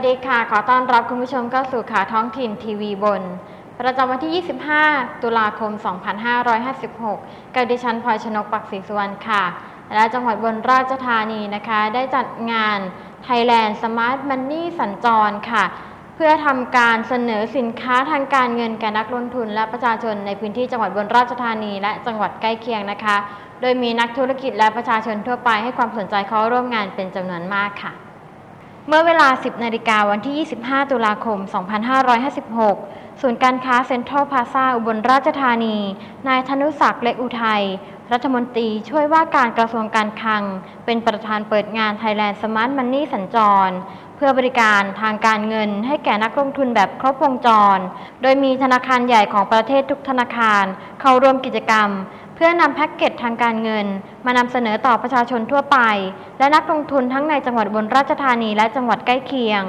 วัสดีค่ะ ขอต้อนรับคุณผู้ชมเข้าสู่ข่าวท้องถิ่นทีวีบน ประจำวันที่ 25 ตุลาคม 2556 กับดิฉันพลอยชนกปักศรีสุวรรณค่ะ และจังหวัดบนราชธานีนะคะ ได้จัดงาน Thailand Smart Money สัญจรค่ะ เพื่อทำการเสนอสินค้าทางการเงินแก่นักลงทุน และประชาชนในพื้นที่จังหวัดบนราชธานี และจังหวัดใกล้เคียงนะคะ โดยมีนักธุรกิจและประชาชนทั่วไปให้ความสนใจเข้าร่วมงานเป็นจำนวนมากค่ะ เมื่อเวลา 10 นาฬิกาวันที่ 25 ตุลาคม 2556 ศูนย์การค้าเซ็นทรัลพาซาอุบลราชธานี นายธนุศักดิ์เล็กอุทัย รัฐมนตรีช่วยว่าการกระทรวงการคลัง เป็นประธานเปิดงาน Thailand Smart Money สัญจร เพื่อบริการทางการเงินให้แก่นักลงทุนแบบครบวงจร โดยมีธนาคารใหญ่ของประเทศทุกธนาคาร เข้าร่วมกิจกรรม พื่อนำแพ็กเกจทางการเงิน มานำเสนอต่อประชาชนทั่วไป และนักลงทุนทั้งในจังหวัดบนราชธานีและจังหวัดใกล้เคียง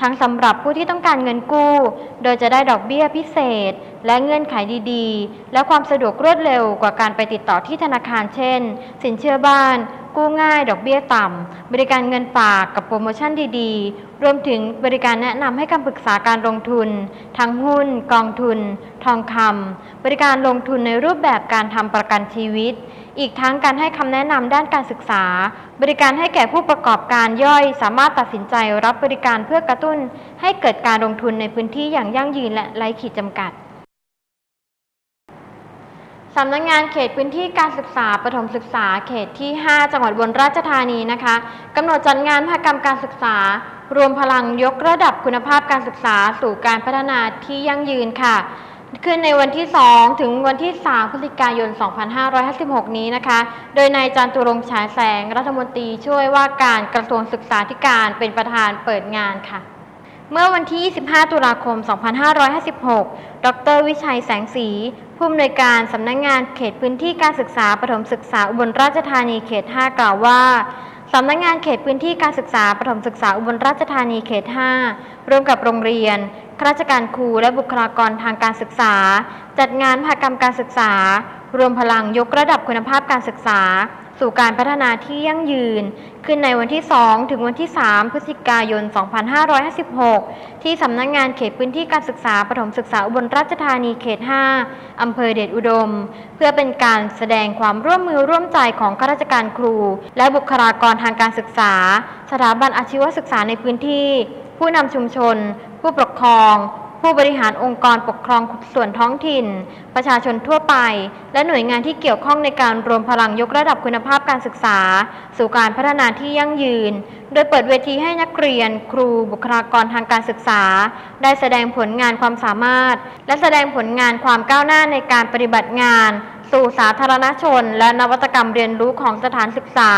ทั้งสำหรับผู้ที่ต้องการเงินกู้ โดยจะได้ดอกเบี้ยพิเศษ และเงื่อนไขดีๆ และความสะดวกรวดเร็วกว่าการไปติดต่อที่ธนาคารเช่น สินเชื่อบ้าน กู้ง่ายดอกเบี้ยต่ำ บริการเงินฝากกับโปรโมชั่นดีๆ รวมถึงบริการแนะนำให้คำปรึกษาการลงทุน ทั้งหุ้น กองทุน ทองคำบริการลงทุนในรูปแบบการทำประกันชีวิต อีกทั้งการให้คำแนะนำด้านการศึกษา บริการให้แก่ผู้ประกอบการย่อย สามารถตัดสินใจรับบริการเพื่อกระตุ้น ให้เกิดการลงทุนในพื้นที่อย่างยั่งยืนและไร้ขีดจำกัด สำนักงงานเขตพื้นที่การศึกษาประถมศึกษาเขตที่ 5 จังหวัดอุบลราชธานีนะคะกำหนดจัดงานมหกรรมการศึกษา รวมพลังยกระดับคุณภาพการศึกษาสู่การพัฒนาที่ยั่งยืนค่ะขึ้นในวันที่ 2 ถึงวันที่ 3 พฤศจิกายน 2556 นี้นะคะ โดยนายจันตุรงค์ฉายแสง รัฐมนตรีช่วยว่าการกระทรวงศึกษาธิการเป็นประธานเปิดงานค่ะ เมื่อวันที่ 25 ตุลาคม 2556 ดร วิชัยแสงสี ผู้อำนวยการสำนักงงานเขตพื้นที่การศึกษาประถมศึกษาอุบลราชธานีเขต 5 กล่าวว่าสำนักงงานเขตพื้นที่การศึกษาประถมศึกษาอุบลราชธานีเขต 5 ร่วมกับโรงเรียนข้าราชการครูและบุคลากรทางการศึกษา จัดงานมหกรรมการศึกษา รวมพลังยกระดับคุณภาพการศึกษา สู่การพัฒนาที่ยั่งยืน ขึ้นในวันที่ 2 ถึงวันที่ 3 พฤศจิกายน 2556 ที่สำนักงงานเขตพื้นที่การศึกษาประถมศึกษาอุบลราชธานีเขต 5 อำเภอเดชอุดม เพื่อเป็นการแสดงความร่วมมือร่วมใจของข้าราชการครู และบุคลากรทางการศึกษา สถาบันอาชีวศึกษาในพื้นที่ ผู้นำชุมชน ผู้ปกครอง ผู้บริหารองค์กรปกครองส่วนท้องถิ่น ประชาชนทั่วไป และหน่วยงานที่เกี่ยวข้องในการรวมพลังยกระดับคุณภาพการศึกษา สู่การพัฒนาที่ยั่งยืน โดยเปิดเวทีให้นักเรียน ครู บุคลากรทางการศึกษา ได้แสดงผลงานความสามารถ และแสดงผลงานความก้าวหน้าในการปฏิบัติงาน สู่สาธารณชน และนวัตกรรมเรียนรู้ของสถานศึกษา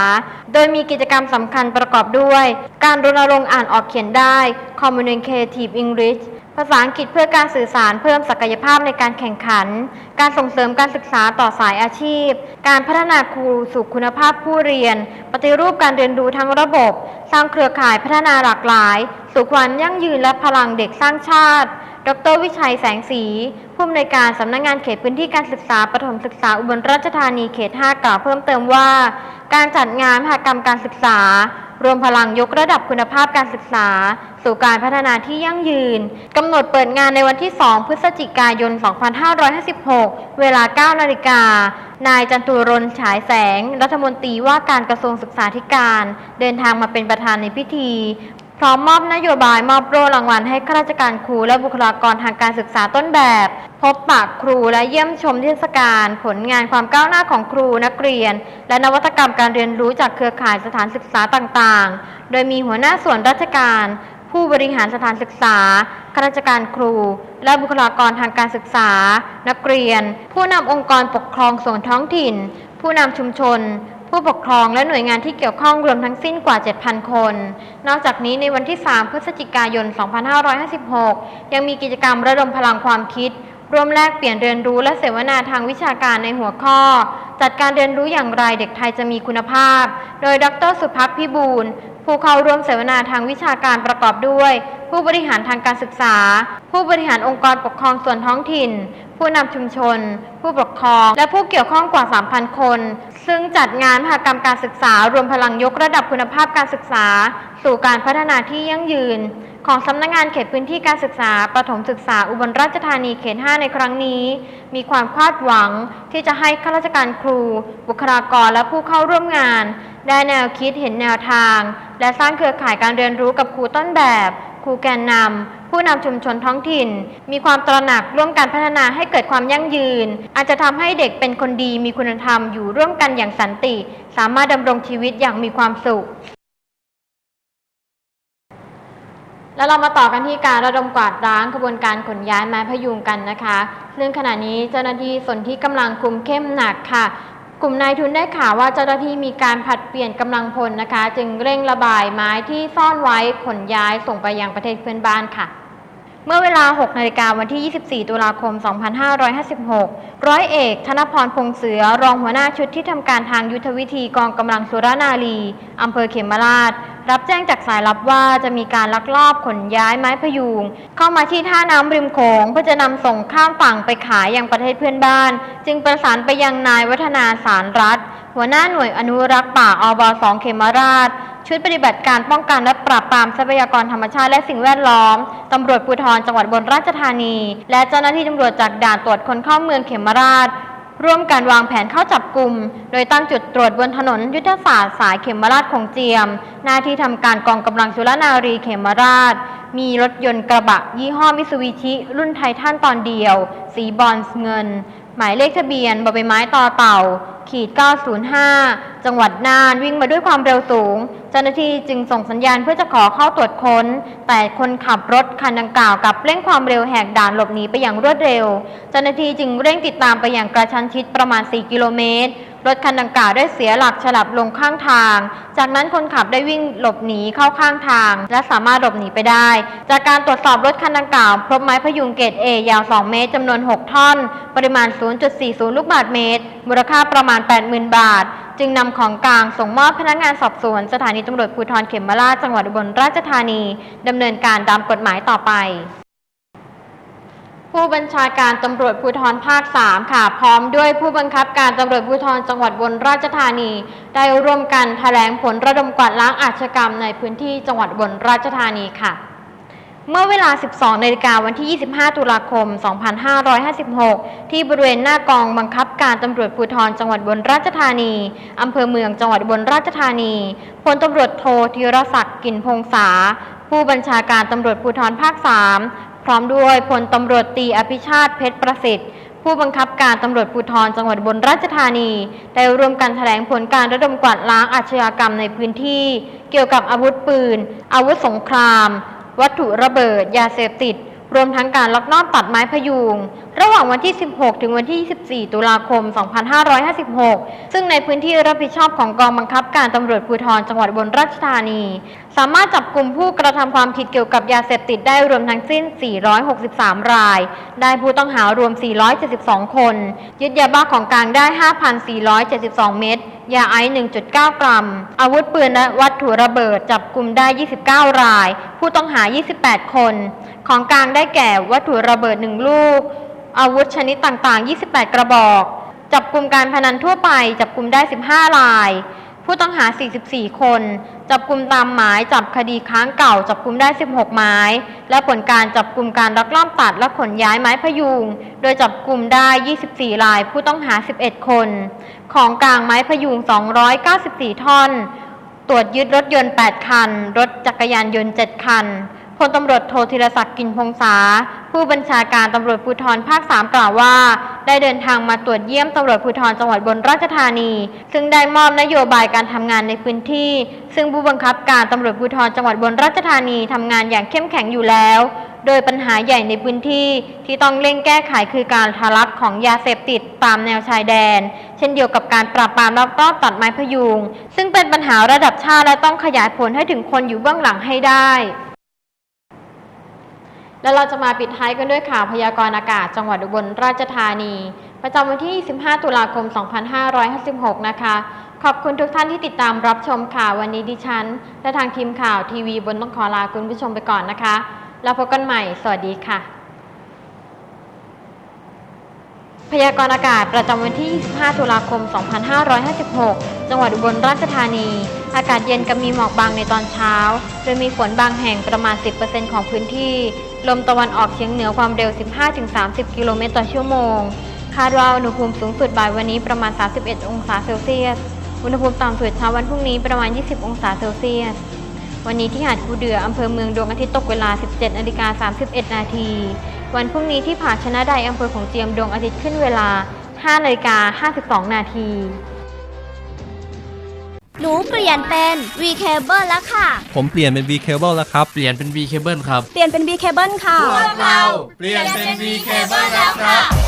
โดยมีกิจกรรมสำคัญประกอบด้วย การรณรงค์อ่านออกเขียนได้ Communicative English ภาษาอังกฤษเพื่อการสื่อสารเพิ่มศักยภาพในการแข่งขัน การส่งเสริมการศึกษาต่อสายอาชีพ การพัฒนาครูสู่คุณภาพผู้เรียน ปฏิรูปการเรียนรู้ทั้งระบบ สร้างเครือข่ายพัฒนาหลากหลาย สู่ความยั่งยืนและพลังเด็กสร้างชาติ ดรวิชัยแสงสี ผู้อำนวยการสำนักงงานเขตพื้นที่การศึกษาประถมศึกษาอุบลราชธานีเขต 5 กล่าวเพิ่มเติมว่า การจัดงานมหกรรมการศึกษา รวมพลังยกระดับคุณภาพการศึกษา สู่การพัฒนาที่ยั่งยืน กำหนดเปิดงานในวันที่ 2 พฤศจิกายน 2556 เวลา 9 นาฬิกานายจันตุรนฉายแสง รัฐมนตรีว่าการกระทรวงศึกษาธิการ เดินทางมาเป็นประธานในพิธี พร้อมมอบนโยบายมอบโล่รางวัลให้ข้าราชการครูและบุคลากรทางการศึกษาต้นแบบ พบปะครูและเยี่ยมชมเทศกาลผลงานความก้าวหน้าของครูนักเรียน และนวัตกรรมการเรียนรู้จากเครือข่ายสถานศึกษาต่างๆ โดยมีหัวหน้าส่วนราชการ ผู้บริหารสถานศึกษาข้าราชการครู และบุคลากรทางการศึกษา นักเรียน ผู้นำองค์กรปกครองส่วนท้องถิ่น ผู้นำชุมชน ผู้ปกครองและหน่วยงานที่เกี่ยวข้องรวมทั้งสิ้นกว่า 7,000 คน นอกจากนี้ในวันที่ 3 พฤศจิกายน 2556 ยังมีกิจกรรมระดมพลังความคิด ร่วมแลกเปลี่ยนเรียนรู้และเสวนาทางวิชาการในหัวข้อ จัดการเรียนรู้อย่างไรเด็กไทยจะมีคุณภาพ โดยดรสุภักพิบูลผู้เข้าร่วมเสวนาทางวิชาการประกอบด้วย ผู้บริหารทางการศึกษา ผู้บริหารองค์กรปกครองส่วนท้องถิ่น ผู้นำชุมชน ผู้ปกครอง และผู้เกี่ยวข้องกว่า 3,000 คน ซึ่งจัดงานมหกรรมการศึกษารวมพลังยกระดับคุณภาพการศึกษา สู่การพัฒนาที่ยั่งยืน ของสำนักงานเขตพื้นที่การศึกษาประถมศึกษาอุบลราชธานีเขต 5 ในครั้งนี้ มีความคาดหวังที่จะให้ข้าราชการครู บุคลากรและผู้เข้าร่วมงาน ได้แนวคิดเห็นแนวทาง และสร้างเครือข่ายการเรียนรู้กับครูต้นแบบ ครูแกนนำผู้นำชุมชนท้องถิ่น มีความตระหนักร่วมการพัฒนาให้เกิดความยั่งยืน อาจจะทำให้เด็กเป็นคนดีมีคุณธรรมอยู่ร่วมกันอย่างสันติ สามารถดำรงชีวิตอย่างมีความสุข แล้วเรามาต่อกันที่การระดมกวาดล้างขบวนการขนย้ายไม้พยุงกันนะคะ ซึ่งขณะนี้เจ้าหน้าที่ส่วนที่กำลังคุมเข้มหนักค่ะ กลุ่มนายทุนได้ข่าวว่าเจ้าหน้าที่มีการผัดเปลี่ยนกำลังพลนะคะ จึงเร่งระบายไม้ที่ซ่อนไว้ขนย้ายส่งไปยังประเทศเพื่อนบ้านค่ะ เมื่อเวลา 6 นาฬิกาวันที่ 24 ตุลาคม 2556 ร้อยเอก ธนพรพงเสือ รองหัวหน้าชุดที่ทำการทางยุทธวิธีกองกำลังสุรนารีอำเภอเขมราช รับแจ้งจากสายลับว่าจะมีการลักลอบขนย้ายไม้พยุง เข้ามาที่ท่าน้ำริมโขงเพื่อจะนำส่งข้ามฝั่งไปขายยังประเทศเพื่อนบ้าน จึงประสานไปยังนายวัฒนาสารรัฐ หัวหน้าหน่วยอนุรักษ์ป่าอบสองเขมราช ชุดปฏิบัติการป้องกันและปราบปรามทรัพยากรธรรมชาติและสิ่งแวดล้อม ตำรวจภูธรจังหวัดอุบนราชธานี และเจ้าหน้าที่ตำรวจจากด่านตรวจคนเข้าเมืองเขมราช ร่วมกันวางแผนเข้าจับกลุ่ม โดยตั้งจุดตรวจบนถนนยุทธศาสตร์สายเขมราชขงเจียม หน้าที่ทำการกองกำลังสุรนารีเขมราช มีรถยนต์กระบะยี่ห้อมิตซูบิชิรุ่นไททันตอนเดียว สีบรอนซ์เงิน หมายเลขทะเบียนบอใบไม้ต่อเต่า ขีด 905 จังหวัดน่านวิ่งมาด้วยความเร็วสูง เจ้าหน้าที่จึงส่งสัญญาณเพื่อจะขอเข้าตรวจค้น แต่คนขับรถคันดังกล่าวกับเร่งความเร็วแหกด่านหลบหนีไปอย่างรวดเร็ว เจ้าหน้าที่จึงเร่งติดตามไปอย่างกระชั้นชิดประมาณ 4 กิโลเมตร รถคันดังกล่าวได้เสียหลักฉลับลงข้างทาง จากนั้นคนขับได้วิ่งหลบหนีเข้าข้างทาง และสามารถหลบหนีไปได้ จากการตรวจสอบรถคันดังกล่าว พบไม้พยุงเกรด A ยาว 2 เมตรจำนวน 6 ท่อน ปริมาณ 0.40 ลูกบาศก์เมตร มูลค่าประมาณ 80,000 บาท จึงนำของกลางส่งมอบพนักงานสอบสวน สถานีตำรวจภูธรเขมราชจังหวัดอุบลราชธานีดำเนินการตามกฎหมายต่อไป ผู้บัญชาการตำรวจภูธรภาค 3 ค่ะ พร้อมด้วยผู้บังคับการตำรวจภูธรจังหวัดอุบลราชธานี ได้ร่วมกันแถลงผลระดมกวาดล้างอาชญากรรมในพื้นที่จังหวัดอุบลราชธานีค่ะ เมื่อเวลา 12นาฬิกาวันที่ 25 ตุลาคม 2556 ที่บริเวณหน้ากองบังคับการตำรวจภูธรจังหวัดอุบลราชธานีอำเภอเมืองจังหวัดอุบลราชธานีพลตำรวจโทธีรศักดิ์กินพงษาผู้บัญชาการตำรวจภูธรภาค 3 ร้อมด้วยพลตำรวจตีอภิชาติเพชรประสิทธิ์ ผู้บังคับการตำรวจภูธรจังหวัดบนราชธานี ได้ร่วมกันแถลงผลการระดมกวาดล้างอาชญากรรมในพื้นที่ เกี่ยวกับอาวุธปืน อาวุธสงคราม วัตถุระเบิด ยาเสพติด รวมทั้งการลักลอบตัดไม้พยุง ระหว่างวันที่ 16 ถึงวันที่ 24 ตุลาคม 2556 ซึ่งในพื้นที่รับผิดชอบของกองบังคับการตำรวจภูธรจังหวัดอุบลราชธานี สามารถจับกลุ่มผู้กระทำความผิดเกี่ยวกับยาเสพติดได้รวมทั้งสิ้น 463 ราย ได้ผู้ต้องหารวม 472 คน ยึดยาบ้าของกลางได้ 5,472 เม็ดยาไอซ์ 1.9 กรัม อาวุธปืนและวัตถุระเบิดจับกลุ่มได้ 29 ราย ผู้ต้องหา 28 คน ของกลางได้แก่วัตถุระเบิด 1 ลูก อาวุธชนิดต่างๆ 28 กระบอก จับกลุ่มการพนันทั่วไป จับกลุ่มได้ 15 ราย ผู้ต้องหา 44 คน จับกลุ่มตามหมาย จับคดีค้างเก่า จับกลุ่มได้ 16 หมาย และผลการจับกลุ่มการลักลอบตัดและขนย้ายไม้พยุง โดยจับกลุ่มได้ 24 ราย ผู้ต้องหา 11 คน ของกลางไม้พยุง 294 ท่อน ตรวจยึดรถยนต์ 8 คัน รถจักรยานยนต์ 7 คัน พลตำรวจโทธีรศักดิ์กินพงษา ผู้บัญชาการตำรวจภูธรภาค 3 กล่าวว่า ได้เดินทางมาตรวจเยี่ยมตำรวจภูธรจังหวัดบนราชธานี ซึ่งได้มอบนโยบายการทำงานในพื้นที่ ซึ่งผู้บังคับการตำรวจภูธรจังหวัดบนราชธานีทำงานอย่างเข้มแข็งอยู่แล้ว โดยปัญหาใหญ่ในพื้นที่ที่ต้องเร่งแก้ไขคือการทะลักของยาเสพติดตามแนวชายแดน เช่นเดียวกับการปราบปรามลักลอบตัดไม้พยุง ซึ่งเป็นปัญหาระดับชาติและต้องขยายผลให้ถึงคนอยู่เบื้องหลังให้ได้ แล้วเราจะมาปิดท้ายกันด้วยข่าวพยากรณ์อากาศจังหวัดอุบลราชธานี ประจำวันที่25ตุลาคม 2556 นะคะ ขอบคุณทุกท่านที่ติดตามรับชมข่าววันนี้ดิฉัน และทางทีมข่าวทีวีบนต้องขอลาคุณผู้ชมไปก่อนนะคะ แล้วพบกันใหม่ สวัสดีค่ะ พยากรณ์อากาศประจำวันที่ 25 ตุลาคม 2556 จังหวัดอุบลราชธานี อากาศเย็นกับมีหมอกบางในตอนเช้า โดยมีฝนบางแห่งประมาณ 10%ของพื้นที่ ลมตะวันออกเฉียงเหนือความเร็ว 15-30 กิโลเมตรต่อชั่วโมง คาดว่าอุณหภูมิสูงสุดบ่ายวันนี้ประมาณ 31 องศาเซลเซียส อุณหภูมิต่ำสุดเช้าวันพรุ่งนี้ประมาณ 20 องศาเซลเซียส วันนี้ที่หาดคูเดืออำเภอเมืองดวงอาทิตย์ตกเวลา 17นาฬิกา31 นาที วันพรุ่งนี้ที่ผาชนะใดอำเภอของเจียมดวงอาทิตย์ขึ้นเวลา 5นาฬิกา52 นาที หนูเปลี่ยนเป็น V Cable แล้วค่ะ ผมเปลี่ยนเป็น V Cable แล้วครับ เปลี่ยนเป็น V Cable ครับ เปลี่ยนเป็น V Cable ค่ะเปลี่ยนเป็น V Cable แล้วครับ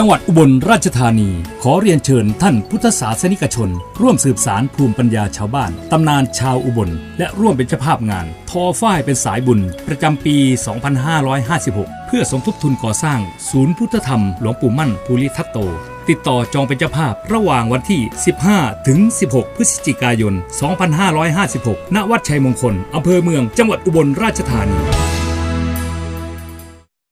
จังหวัดอุบลราชธานี ขอเรียนเชิญท่านพุทธศาสนิกชน ร่วมสืบสารภูมิปัญญาชาวบ้าน ตำนานชาวอุบล และร่วมเป็นเจ้าภาพงาน ทอฝ้ายเป็นสายบุญ ประจำปี 2556 เพื่อสมทบทุนก่อสร้าง ศูนย์พุทธธรรมหลวงปู่มั่นภูริทัตโต ติดต่อจองเป็นเจ้าภาพระหว่างวันที่ 15 ถึง 16 พฤศจิกายน 2556 ณ วัดชัยมงคลอำเภอเมือง จังหวัดอุบลราชธานี